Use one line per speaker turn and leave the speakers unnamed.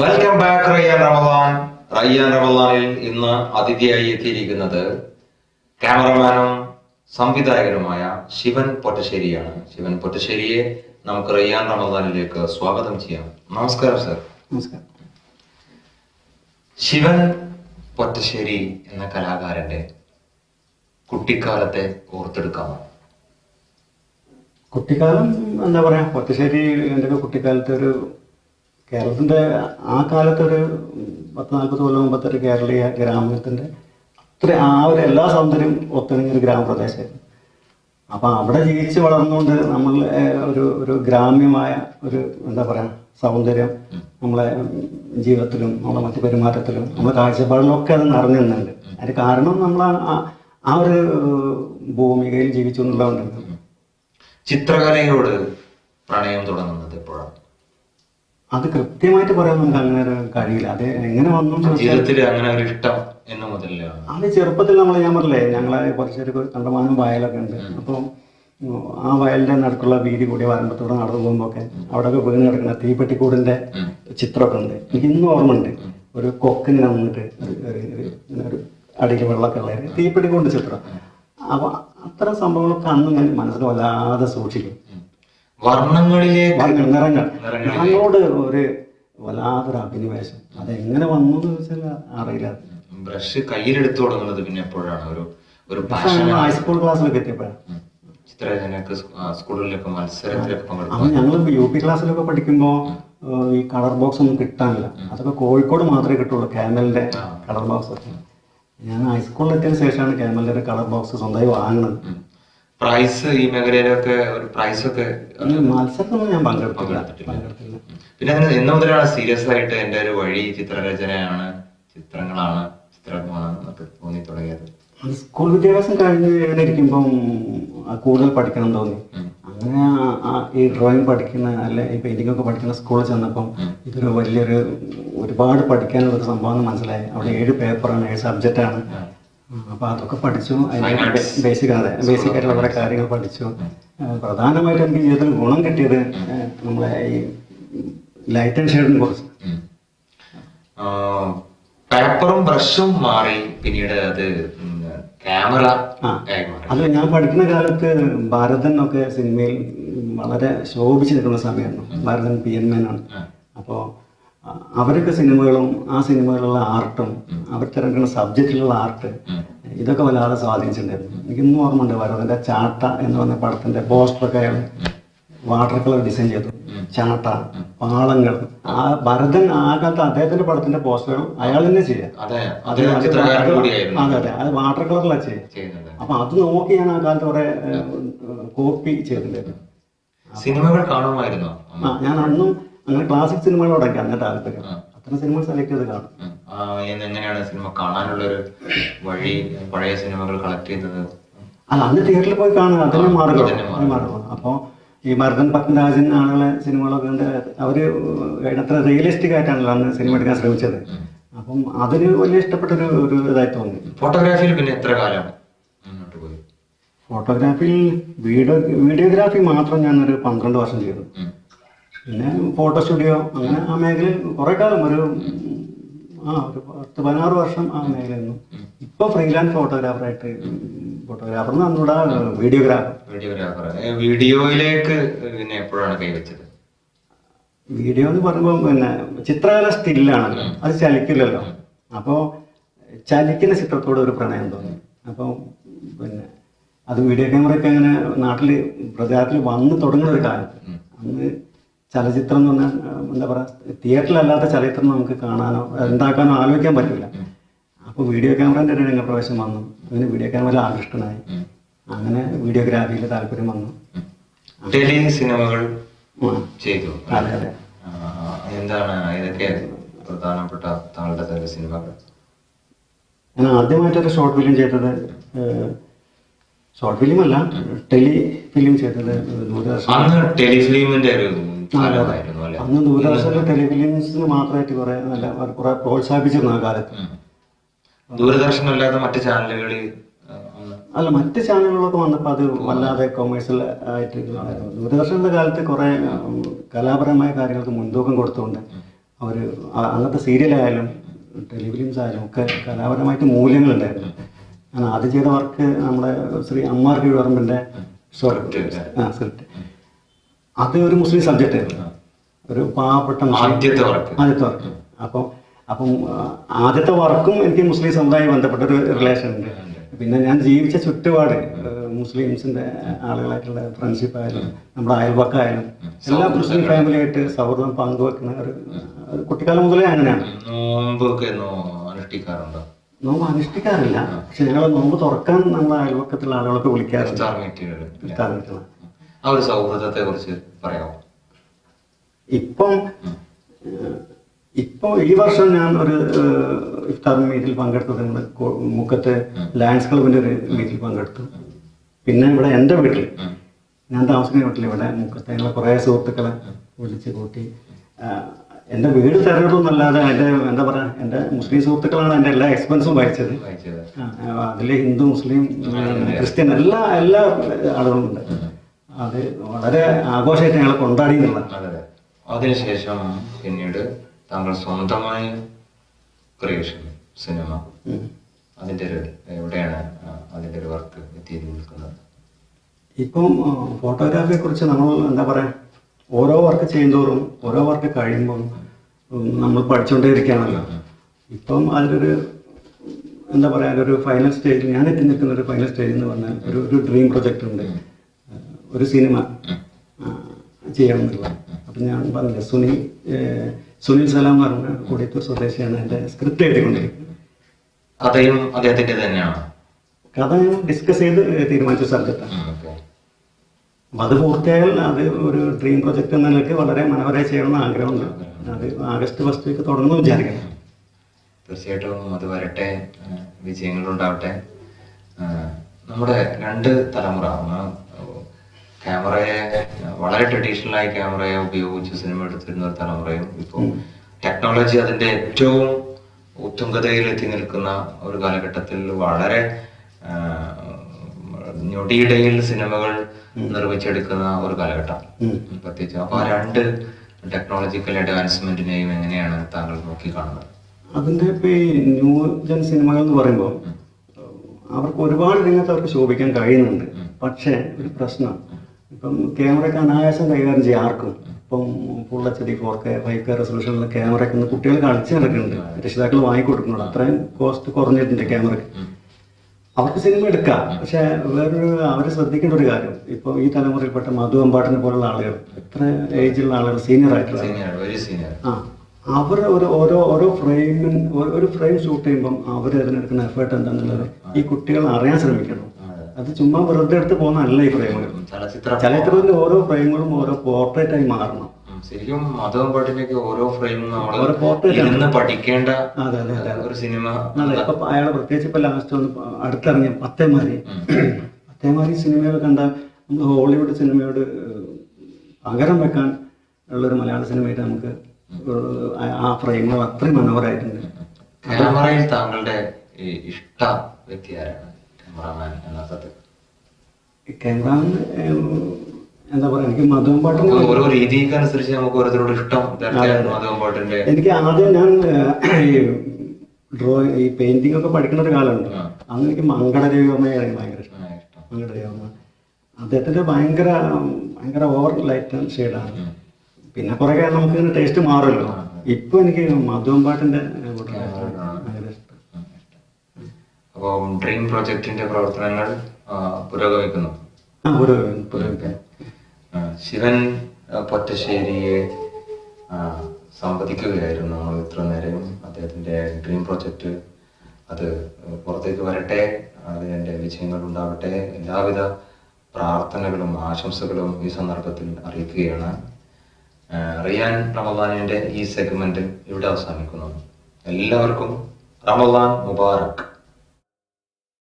Welcome back Rayyan Ramadan Rayyan റമദാനിൽ ഇന്ന് അതിഥിയായി എത്തിയിരിക്കുന്നത് ക്യാമറമാനും സംവിധായകനുമായ ശിവൻ പൊട്ടശ്ശേരിയാണ്. ശിവൻ പൊട്ടശ്ശേരിയെ നമുക്ക് റയ്യാൻ റമദാനിലേക്ക് സ്വാഗതം ചെയ്യാം. നമസ്കാരം സർ.
നമസ്കാരം.
ശിവൻ പൊട്ടശ്ശേരി എന്ന കലാകാരന്റെ കുട്ടിക്കാലത്തെ ഓർത്തെടുക്കാമോ?
കുട്ടിക്കാലം എന്താ പറയാ പൊട്ടശ്ശേരി എന്റെ കുട്ടിക്കാലത്തെ ഒരു കേരളത്തിന്റെ ആ കാലത്തൊരു പത്ത് നാൽപ്പത് കൊല്ലം മുമ്പത്തെ ഒരു കേരളീയ ഗ്രാമത്തിന്റെ അത്ര ആ ഒരു എല്ലാ സൗന്ദര്യം ഒത്തിണങ്ങിയ ഒരു ഗ്രാമപ്രദേശമായിരുന്നു. അപ്പൊ അവിടെ ജീവിച്ച് വളർന്നുകൊണ്ട് നമ്മൾ ഒരു ഒരു ഗ്രാമ്യമായ ഒരു എന്താ പറയാ സൗന്ദര്യം നമ്മളെ ജീവിതത്തിലും നമ്മളെ മറ്റു പെരുമാറ്റത്തിലും നമ്മളെ കാഴ്ചപ്പാടിലും ഒക്കെ അത് നിറഞ്ഞു നിന്നുണ്ട് അതിന് കാരണം നമ്മൾ ആ- ഒരു ഭൂമികയിൽ ജീവിച്ചു എന്നുള്ളതുകൊണ്ട്
ചിത്രകലയോട് പ്രണയം തുടങ്ങുന്നത് എപ്പോഴാണ്?
അത് കൃത്യമായിട്ട് പറയാൻ നമുക്ക് അങ്ങനെ ഒരു കഴിയില്ല അത് എങ്ങനെ വന്നു
ജീവിതത്തിൽ അങ്ങനെ ഒരു ഇഷ്ടം എന്ന്
അത് ചെറുപ്പത്തിൽ നമ്മൾ ഞാൻ പറഞ്ഞില്ലേ ഞങ്ങളെ കുറച്ചൊരു കണ്ടമാനം വയലൊക്കെ ഉണ്ട്. അപ്പോൾ ആ വയലിന്റെ നടുക്കുള്ള വീതി കൂടിയ വരമ്പത്തൂടെ നടന്നു പോകുമ്പോഴൊക്കെ അവിടെയൊക്കെ വീണ് കിടക്കുന്ന തീപ്പെട്ടിക്കൂടിന്റെ ചിത്രമൊക്കെ ഉണ്ട്. എനിക്ക് ഇന്നും ഓർമ്മയുണ്ട്. ഒരു കൊക്കിങ്ങനെ വന്നിട്ട് ഒരു- അടിയിൽ വെള്ളമൊക്കെ ഉള്ള തീപ്പെട്ടിക്കൂടിന്റെ ചിത്രം. അപ്പൊ അത്തരം സംഭവങ്ങളൊക്കെ അന്ന് ഞാൻ മനസ്സിൽ വല്ലാതെ സൂക്ഷിക്കും.
വർണങ്ങളിലേക്ക്
വർണ- നിറങ്ങൾ. നിറങ്ങളോട് ഒരു വല്ലാത്തൊരു അഭിനിവേശം. അതെങ്ങനെ വന്നു എന്ന് ചോദിച്ചാൽ അറിയില്ല.
ബ്രഷ് കയ്യിലെടുത്തു തുടങ്ങുന്നത് പിന്നെ എപ്പോഴാണ്? ഒരു ഒരു
ഹൈസ്കൂൾ ക്ലാസ്സിലൊക്കെ എത്തിയപ്പോഴാണ്
ആ, സ്കൂളുകളിലൊക്കെ മത്സരത്തിലൊക്കെ പങ്കെടുക്കും
അപ്പൊ ഞങ്ങൾ യു പി ക്ലാസ്സിലൊക്കെ പഠിക്കുമ്പോൾ ഈ കളർ ബോക്സ് ഒന്നും കിട്ടാനില്ല. അതൊക്കെ കോഴിക്കോട് മാത്രമേ കിട്ടുള്ളൂ ക്യാമലിന്റെ കളർ ബോക്സ് ഒക്കെ. ഞാൻ ഹൈസ്കൂളിൽ എത്തിയതിനു ശേഷമാണ് ക്യാമലിന്റെ കളർ ബോക്സ് സ്വന്തമായി വാങ്ങുന്നത്.
പ്രൈസ് ഈ മേഖലയിലൊക്കെ ഒരു പ്രൈസ് ഒക്കെ
മത്സരത്തിലൊന്നും ഞാൻ
പങ്കെടുത്തിട്ടില്ല. പിന്നെ അങ്ങനെ എന്ന് മുതലാണ് സീരിയസ് ആയിട്ട് എന്റെ ഒരു വഴി ചിത്രരചനയാണ് ചിത്രങ്ങളാണ് ചിത്രമാണ് എന്നൊക്കെ തോന്നി തുടങ്ങിയത്.
സ്കൂൾ വിദ്യാഭ്യാസം കഴിഞ്ഞ് ഇങ്ങനെ ഇരിക്കുമ്പം ആ കൂടുതൽ പഠിക്കണം തോന്നി. അങ്ങനെ ഈ ഡ്രോയിങ് പഠിക്കുന്ന അല്ലെ ഈ പെയിന്റിംഗ് ഒക്കെ പഠിക്കുന്ന സ്കൂളിൽ ചെന്നപ്പം ഇതൊരു വലിയൊരു ഒരുപാട് പഠിക്കാനുള്ള സംഭവം മനസ്സിലായി. അവിടെ ഏഴ് പേപ്പറാണ് ഏഴ് സബ്ജക്റ്റാണ് അപ്പൊ അതൊക്കെ പഠിച്ചു. അതിന്റെ ബേസിക് അതെ ബേസിക് ആയിട്ടുള്ള കുറേ കാര്യങ്ങൾ പഠിച്ചു. പ്രധാനമായിട്ട് എനിക്ക് ജീവിതത്തിൽ ഗുണം കിട്ടിയത് നമ്മളെ ഈ ലൈറ്റ് ആൻഡ് ഷെയ്ഡിനെ കുറിച്ച്.
പേപ്പറും ബ്രഷും മാറി പിന്നീട് അത് ക്യാമറ
അത് ഞാൻ പഠിക്കുന്ന കാലത്ത് ഭാരതൻ ഒക്കെ സിനിമയിൽ വളരെ ശോഭിച്ചു നിൽക്കുന്ന സമയമായിരുന്നു. ഭാരതൻ പി എൻ മേനാണ്. അപ്പോൾ അവരൊക്കെ സിനിമകളും ആ സിനിമകളിലുള്ള ആർട്ടും അവർ തിരഞ്ഞെടുക്കുന്ന സബ്ജക്റ്റിലുള്ള ആർട്ട് ഇതൊക്കെ വല്ലാതെ സ്വാധീനിച്ചിട്ടുണ്ടായിരുന്നു. എനിക്ക് ഇന്നും ഓർമ്മയുണ്ട് ഭാരതന്റെ ചാട്ട എന്ന് പറഞ്ഞ പടത്തിന്റെ പോസ്റ്ററൊക്കെ അയാൾ വാട്ടർ കളർ ഡിസൈൻ ചെയ്തു. ചാട്ട പാളങ്ങൾ ആ ഭരതൻ ആകാത്ത അദ്ദേഹത്തിന്റെ പടത്തിന്റെ പോസ്റ്ററുകൾ അയാൾ തന്നെ ചെയ്യാം
അതെ
അതെ അതെ വാട്ടർ കളറിലാണ് ചെയ്യുക. അപ്പൊ അത് നോക്കി ഞാൻ ആ കാലത്ത് കുറെ കോപ്പി ചെയ്തിട്ടുണ്ടായിരുന്നു.
സിനിമകൾ കാണുമായിരുന്നു?
ആ ഞാൻ അന്നും അങ്ങനെ ക്ലാസിക് സിനിമകളോടൊക്കെ അന്ന് താല്പര്യം. അത്ര സിനിമ സെലക്ട് ചെയ്ത് കാണും.
എങ്ങനെയാണ് സിനിമ കാണാനുള്ള ഒരു വഴി പഴയ സിനിമകൾ കളക്ട് ചെയ്യുന്നത്
അല്ല അന്ന് തിയേറ്ററിൽ പോയി കാണുക. അതിന്
അതന്നെ
മാർഗം. അപ്പോൾ ഈ മർദ്ദൻ പത്മരാജൻ ആണുള്ള സിനിമകളൊക്കെ ഉണ്ട്. അവർ അത്ര റിയലിസ്റ്റിക് ആയിട്ടാണല്ലോ അന്ന് സിനിമ എടുക്കാൻ ശ്രമിച്ചത്. അപ്പം അതിന് വലിയ ഇഷ്ടപ്പെട്ട ഒരു ഇതായി തോന്നി.
ഫോട്ടോഗ്രാഫിയിൽ പിന്നെ എത്ര കാലം മുന്നോട്ട് പോയി?
ഫോട്ടോഗ്രാഫിയിൽ വീഡിയോ വീഡിയോഗ്രാഫി മാത്രം ഞാനൊരു പന്ത്രണ്ട് വർഷം ചെയ്തു. പിന്നെ ഫോട്ടോ സ്റ്റുഡിയോ അങ്ങനെ ആ മേഖലയിൽ കുറെ കാലം ഒരു ആ ഒരു പത്ത് പതിനാറ് വർഷം ആ മേഖലയായിരുന്നു. ഇപ്പൊ ഫ്രീലാൻസ് ഫോട്ടോഗ്രാഫറായിട്ട് ഫോട്ടോഗ്രാഫർ പറഞ്ഞൂടാ വീഡിയോഗ്രാഫർ
വീഡിയോഗ്രാഫർ വീഡിയോയിലേക്ക് പിന്നെ എപ്പോഴാണ് കൈവച്ചത്
വീഡിയോ എന്ന് പറയുമ്പോൾ പിന്നെ ചിത്രകല സ്റ്റില്ലാണല്ലോ അത് ചലിക്കില്ലല്ലോ. അപ്പോൾ ചലിക്കുന്ന ചിത്രത്തോട് ഒരു പ്രണയം തോന്നി. അപ്പോൾ പിന്നെ അത് വീഡിയോ ക്യാമറയൊക്കെ അങ്ങനെ നാട്ടിൽ പ്രചാരത്തിൽ വന്ന് തുടങ്ങുന്ന ഒരു കാലത്ത്. അന്ന് ചലച്ചിത്രം എന്ന് പറഞ്ഞാൽ എന്താ പറയുക തിയേറ്ററിലല്ലാത്ത ചലച്ചിത്രം നമുക്ക് കാണാനോ എന്താക്കാനോ ആലോചിക്കാൻ പറ്റില്ല അപ്പോൾ വീഡിയോ ക്യാമറന്റെ ഒരു രംഗപ്രവേശം വന്നു. അങ്ങനെ വീഡിയോ ക്യാമറയിൽ ആകൃഷ്ടനായി. അങ്ങനെ വീഡിയോഗ്രാഫിയിൽ താല്പര്യം വന്നു.
ടെലി സിനിമകൾ ചെയ്തു.
അതെ അതെ.
എന്താണ് ഇതൊക്കെ പ്രധാനപ്പെട്ട താങ്കളുടെ തന്നെ സിനിമകൾ?
ഞാൻ ആദ്യമായിട്ടൊരു ഷോർട്ട് ഫിലിം ചെയ്തത് ഷോർട്ട് ഫിലിം അല്ല ടെലി ഫിലിം ചെയ്തത് ദൂരദർശൻ
ടെലി ഫിലിമിന്റെ ഒരു കാലമായിരുന്നു അല്ലെ?
അന്ന് ദൂരദർശനിലെ ടെലിഫിലിംസിന് മാത്രമായിട്ട് കുറെ നല്ല കുറെ പ്രോത്സാഹിപ്പിച്ചിരുന്നു ആ കാലത്ത്.
ദൂരദർശനം അല്ലാതെ മറ്റു ചാനലുകളിൽ
അല്ല മറ്റ് ചാനലുകളൊക്കെ വന്നപ്പോൾ അത് വല്ലാതെ കൊമേഴ്സ്യൽ ആയിട്ട് ദൂരദർശന്റെ കാലത്ത് കുറെ കലാപരമായ കാര്യങ്ങൾക്ക് മുൻതൂക്കം കൊടുത്തുകൊണ്ട് അവർ അന്നത്തെ സീരിയലായാലും ടെലിഫിലിംസ് ആയാലും ഒക്കെ കലാപരമായിട്ട് മൂല്യങ്ങളുണ്ടായിരുന്നു ഞാൻ ആദ്യം ചെയ്ത വർക്ക് നമ്മുടെ ശ്രീ അമ്മാർ കീഴ്വറമ്പിന്റെ ആ സ്ക്രിപ്റ്റ് അത് ഒരു മുസ്ലിം സബ്ജക്റ്റ് ആയിരുന്നു. ഒരു പാവപ്പെട്ട
ആദ്യത്തെ
ആദ്യത്തെ വർക്ക് അപ്പം അപ്പം ആദ്യത്തെ വർക്കും എനിക്ക് മുസ്ലിം സമുദായം ബന്ധപ്പെട്ട ഒരു റിലേഷൻ ഉണ്ട്. പിന്നെ ഞാൻ ജീവിച്ച ചുറ്റുപാട് മുസ്ലിംസിന്റെ ആളുകളായിട്ടുള്ള ഫ്രണ്ട്ഷിപ്പ് ആയാലും നമ്മുടെ അയൽവക്കായാലും എല്ലാം മുസ്ലിം ഫാമിലിയായിട്ട് സൗഹൃദം പങ്കുവെക്കുന്ന ഒരു കുട്ടിക്കാലം മുതലേ അങ്ങനെയാണ്.
നോമ്പൊക്കെ നോ അനുഷ്ഠിക്കാറുണ്ടോ?
നോമ്പ് അനുഷ്ഠിക്കാറില്ല. പക്ഷെ ഞങ്ങൾ നോമ്പ് തുറക്കാൻ നമ്മളെ അയൽവക്കത്തുള്ള ആളുകളൊക്കെ വിളിക്കാറുണ്ട്.
ആ ഒരു സൗഹൃദത്തെ കുറിച്ച് പറയാമോ?
ഇപ്പം ഏഹ്, ഇപ്പൊ ഈ വർഷം ഞാൻ ഒരു ഇഫ്താർ മീറ്റിൽ പങ്കെടുത്തത് നമ്മുടെ മുക്കത്തെ ലയൺസ് ക്ലബിന്റെ ഒരു മീറ്റിൽ പങ്കെടുത്തു. പിന്നെ ഇവിടെ എന്റെ വീട്ടിൽ ഞാൻ താമസിക്കുന്ന വീട്ടിൽ ഇവിടെ മുക്കത്തെ കുറേ സുഹൃത്തുക്കളെ വിളിച്ചു കൂട്ടി എന്റെ എന്റെ വീട് തിരഞ്ഞെടുത്തൊന്നല്ലാതെ എന്റെ എന്താ പറയാ എന്റെ മുസ്ലിം സുഹൃത്തുക്കളാണ് എന്റെ എല്ലാ എക്സ്പെൻസും വഹിച്ചത്
വായിച്ചത്.
അതിൽ ഹിന്ദു മുസ്ലിം ക്രിസ്ത്യൻ എല്ലാ എല്ലാ ആളുകളും ഉണ്ട്. അത് വളരെ ആഘോഷമായിട്ട് ഞങ്ങൾ കൊണ്ടാടി
അതെ അതിനുശേഷം പിന്നീട് താങ്കൾ സ്വന്തമായ ക്രിയേഷൻ സിനിമ. അതിന്റെ ഒരു എവിടെയാണ് അതിന്റെ ഒരു വർക്ക് എത്തി നിൽക്കുന്നത്?
ഇപ്പം ഫോട്ടോഗ്രാഫിയെ കുറിച്ച് നമ്മൾ എന്താ പറയാ ഓരോ വർക്ക് ചെയ്യുന്തോറും ഓരോ വർക്ക് കഴിയുമ്പോൾ നമ്മൾ പഠിച്ചുകൊണ്ടേ ഇരിക്കുകയാണല്ലോ ഇപ്പം അതിലൊരു എന്താ പറയാ ഒരു ഫൈനൽ സ്റ്റേജിൽ ഞാൻ എത്തി നിൽക്കുന്ന ഒരു ഫൈനൽ സ്റ്റേജ് എന്ന് പറഞ്ഞാൽ ഒരു ഒരു ഡ്രീം പ്രൊജക്റ്റ് ഉണ്ട്. ഒരു സിനിമ ചെയ്യണം എന്നുള്ളത് അപ്പം ഞാൻ പറഞ്ഞില്ല സുനിൽ സുനിൽ സലാം പറഞ്ഞ കൊടിയത്തൂർ സ്വദേശിയാണ് എന്റെ സ്ക്രിപ്റ്റ് എഴുതിക്കൊണ്ടിരിക്കുന്നത്.
കഥയും തന്നെയാണ്.
കഥ ഞാൻ ഡിസ്കസ് ചെയ്ത് തീരുമാനിച്ച സബ്ജക്റ്റാണ് അപ്പം അത് പൂർത്തിയായാൽ അത് ഒരു ഡ്രീം പ്രൊജക്ട് എന്ന നിലയ്ക്ക് വളരെ മനോഹരമായി ചെയ്യണമെന്ന് ആഗ്രഹമുണ്ട്. അത് ആഗസ്റ്റ് ഫസ്റ്റ് വീക്ക് തുടങ്ങുമെന്ന് വിചാരിക്കണം
തീർച്ചയായിട്ടും അത് വരട്ടെ വിജയങ്ങളുണ്ടാവട്ടെ. നമ്മുടെ രണ്ട് തലമുറ ക്യാമറയെ വളരെ ട്രഡീഷണൽ ആയി ക്യാമറയെ ഉപയോഗിച്ച് സിനിമ എടുത്തിരുന്ന ഒരു തലമുറയും ഇപ്പോൾ ടെക്നോളജി അതിന്റെ ഏറ്റവും ഉത്തുംഗതയിൽ എത്തി നിൽക്കുന്ന ഒരു കാലഘട്ടത്തിൽ വളരെ ഞൊടിയിടയിൽ സിനിമകൾ നിർമ്മിച്ചെടുക്കുന്ന ഒരു കാലഘട്ടം. പ്രത്യേകിച്ച് അപ്പൊ ആ രണ്ട് ടെക്നോളജിക്കൽ അഡ്വാൻസ്മെന്റിനെയും എങ്ങനെയാണ് താങ്കൾ നോക്കി കാണുന്നത്
അതിന്റെ ഇപ്പൊ ഈ ന്യൂ ജൻ സിനിമകൾ എന്ന് പറയുമ്പോൾ അവർക്ക് ഒരുപാട് രംഗത്ത് അവർക്ക് ശോഭിക്കാൻ കഴിയുന്നുണ്ട്. പക്ഷേ ഒരു പ്രശ്നം. ഇപ്പം ക്യാമറയ്ക്ക് അനായാസം കൈകാര്യം ചെയ്യാം ആർക്കും. ഇപ്പം full H D four K five K റെസൊല്യൂഷനിലെ ക്യാമറയ്ക്ക് ഒന്ന് കുട്ടികൾ കളിച്ച് നടക്കുന്നുണ്ട്. രക്ഷിതാക്കൾ വാങ്ങിക്കൊടുക്കുന്നുണ്ട് അത്രയും കോസ്റ്റ് കുറഞ്ഞിട്ടുണ്ട് ക്യാമറയ്ക്ക്. അവർക്ക് സിനിമ എടുക്കാം. പക്ഷെ വേറൊരു അവരെ ശ്രദ്ധിക്കേണ്ട ഒരു കാര്യം. ഇപ്പോൾ ഈ തലമുറയിൽപ്പെട്ട മധു അമ്പാട്ടിനെ പോലുള്ള ആളുകൾ എത്ര ഏജിലുള്ള ആളുകൾ സീനിയർ ആയിട്ടുള്ള ആ അവർ ഒരു ഓരോ ഓരോ ഫ്രെയിമിൻ ഒരു ഫ്രെയിം ഷൂട്ട് ചെയ്യുമ്പം അവർ അതിനെടുക്കുന്ന എഫേർട്ട് എന്താണെന്നുള്ളത് ഈ കുട്ടികൾ അറിയാൻ ശ്രമിക്കണം. അത് ചുമ്മാ വെറുതെ എടുത്ത് പോകുന്നതല്ല ഈ ഫ്രെയിമുകൾ
ചലച്ചിത്ര
ചലച്ചിത്രത്തിന്റെ ഓരോ ഫ്രെയിമുകളും ഓരോ പോർട്രേറ്റ് ആയി മാറണം.
ശരിക്കും മാധവൻ പാട്ടിലേക്ക് ഓരോ ഫ്രെയിമും നമ്മൾ
ഓരോ
ഇരുന്ന് പഠിക്കേണ്ട ഒരു സിനിമ
അയാളെ പ്രത്യേകിച്ച് ഇപ്പൊ ലാസ്റ്റ് ഒന്ന് അടുത്തിറങ്ങിയ പത്തേമാരി. പത്തേമാരി സിനിമകൾ കണ്ട നമ്മൾ ഹോളിവുഡ് സിനിമയോട് പകരം വെക്കാൻ ഉള്ളൊരു മലയാള സിനിമയായിട്ട് നമുക്ക് ആ- ഫ്രെയിമുകൾ അത്രയും മനോഹരമായിട്ടുണ്ട്
ക്യാമറയിൽ താങ്കളുടെ ഇഷ്ട വ്യക്തി ആരാണ്? ക്യാമറാമാൻ എന്ന
എന്താ പറയാ എനിക്ക് മധുവൻ പാട്ടിന്
ഓരോ രീതിക്ക് അനുസരിച്ച് നമുക്ക് ഓരോരുത്തരോട് ഇഷ്ടം ഇതൊക്കെയാണ് മാധവൻ പാട്ടിന്റെ.
എനിക്ക് ആദ്യം ഞാൻ ഈ ഡ്രോയിങ് ഈ പെയിന്റിംഗ് ഒക്കെ പഠിക്കുന്ന ഒരു കാലമുണ്ട്. അന്ന് എനിക്ക് മംഗളദേവിയമ്മയാണ് ഭയങ്കര ഇഷ്ടം.
ഇഷ്ടം.
അദ്ദേഹത്തിന്റെ ഭയങ്കര ഭയങ്കര ഓവർ ലൈറ്റ് ഷെയ്ഡാണ് പിന്നെ കുറെ നമുക്ക് ടേസ്റ്റ് മാറുമല്ലോ. ഇപ്പൊ എനിക്ക് മധുവൻ പാട്ടിന്റെ കൂടെ ഭയങ്കര ഇഷ്ടം
ഉം, ഇഷ്ടം. അപ്പം ഡ്രീം പ്രോജക്റ്റിന്റെ പ്രവർത്തനങ്ങൾ പുരോഗമിക്കുന്നു. ശിവൻ പൊറ്റശ്ശേരിയെ സംവദിക്കുകയായിരുന്നു നമ്മൾ ഇത്ര നേരം. അദ്ദേഹത്തിന്റെ ഡ്രീം പ്രോജക്റ്റ് അത് പുറത്തേക്ക് വരട്ടെ അതിന്റെ വിജയങ്ങൾ ഉണ്ടാവട്ടെ. എല്ലാവിധ പ്രാർത്ഥനകളും ആശംസകളും ഈ സന്ദർഭത്തിൽ അറിയിക്കുകയാണ്. റിയാൻ റമദാനിന്റെ ഈ സെഗ്മെന്റ് ഇവിടെ അവസാനിക്കുന്നു. എല്ലാവർക്കും റമദാൻ മുബാറക്.